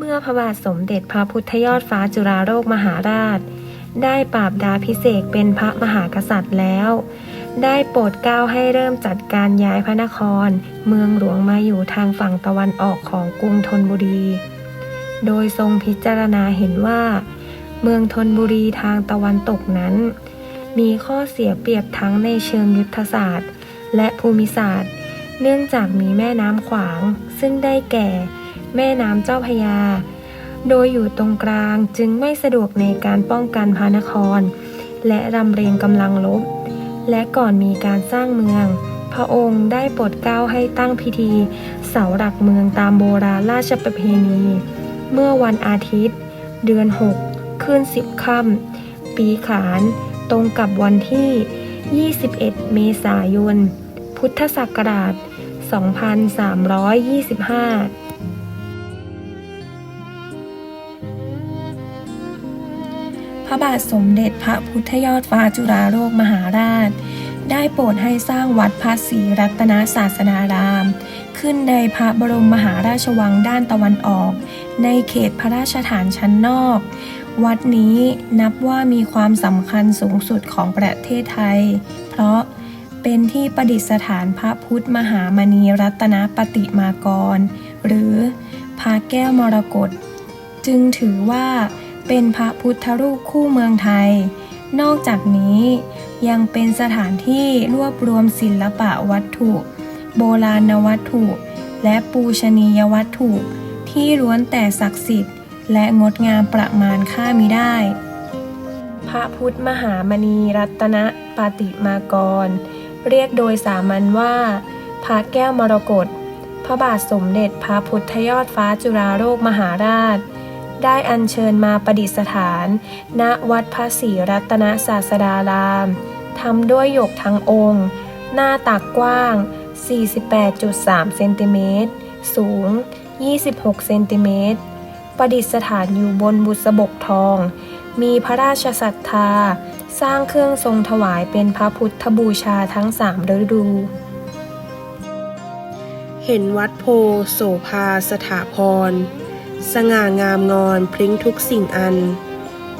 เมื่อพระบาทสมเด็จพระพุทธยอดฟ้าจุฬาโลกมหาราช ได้ปราบดาพิเศษเป็นพระมหากษัตริย์แล้ว ได้โปรดเกล้าให้เริ่มจัดการย้ายพระนคร เมืองหลวงมาอยู่ทางฝั่งตะวันออกของกรุงธนบุรี โดยทรงพิจารณาเห็นว่า เมืองธนบุรีทางตะวันตกนั้น มีข้อเสียเปรียบทั้งในเชิงยุทธศาสตร์ และภูมิศาสตร์ เนื่องจากมีแม่น้ำขวาง ซึ่งได้แก่ แม่น้ำเจ้าพยา โดยอยู่ตรงกลางจึงไม่สะดวกในการป้องกันพระนคร และรำเรียงกำลังลบ และก่อนมีการสร้างเมือง พระองค์ได้โปรดเกล้าให้ตั้งพิธี เสาหลักเมืองตามโบราณราชประเพณี เมื่อวันอาทิตย์ เดือน 6 ขึ้น 10 ค่ำปีขานตรงกับวันที่ 21 เมษายน พุทธศักราช 2325 พระบาทสมเด็จพระพุทธยอดฟ้าจุฬาโลกมหาราช ได้โปรดให้สร้างวัดพระศรีรัตนศาสนาราม ขึ้นในพระบรมมหาราชวังด้านตะวันออก ในเขตพระราชฐานชั้นนอก วัดนี้นับว่ามีความสำคัญสูงสุดของประเทศไทย เพราะเป็นที่ประดิษฐานพระพุทธมหามณีรัตนปฏิมากร หรือพระแก้วมรกตจึงถือว่า เป็นพระพุทธรูปคู่เมืองไทย นอกจากนี้ยังเป็นสถานที่รวบรวมศิลปะวัตถุ โบราณวัตถุ และปูชนียวัตถุ ที่ล้วนแต่ศักดิ์สิทธิ์ และงดงามประมาณค่ามิได้ พระพุทธมหามณีรัตนปฏิมากร เรียกโดยสามัญว่า พระแก้วมรกตพระบาทสมเด็จพระพุทธยอดฟ้าจุฬาโลกมหาราช ได้อัญเชิญมาประดิษฐาน ณวัดพระศรีรัตนศาสดารามทำด้วยหยกทั้งองค์ หน้าตักกว้าง 48.3 เซนติเมตร สูง 26 เซนติเมตร ประดิษฐานอยู่บนบุษบกทอง มีพระราชศรัทธา สร้างเครื่องทรงถวายเป็นพระพุทธบูชาทั้งสามฤดู เห็นวัดโพโสภาสถาพร สง่างามงอนพริ้งทุกสิ่งอัน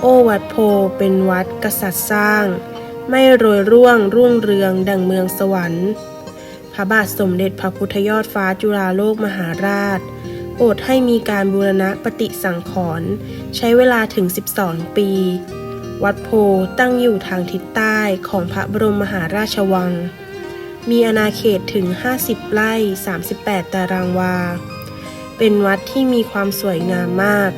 โอ้วัดโพเป็นวัดกษัตริย์สร้าง ไม่โรยร่วงรุ่งเรืองดังเมืองสวรรค์ พระบาทสมเด็จพระพุทธยอดฟ้าจุฬาโลกมหาราชโปรดให้มีการบูรณะปฏิสังขรณ์ใช้เวลาถึง 12 ปี วัดโพตั้งอยู่ทางทิศใต้ของพระบรมมหาราชวัง มีอาณาเขตถึง 50 ไร่ 38 ตารางวา เป็นวัดที่มีความสวยงามมาก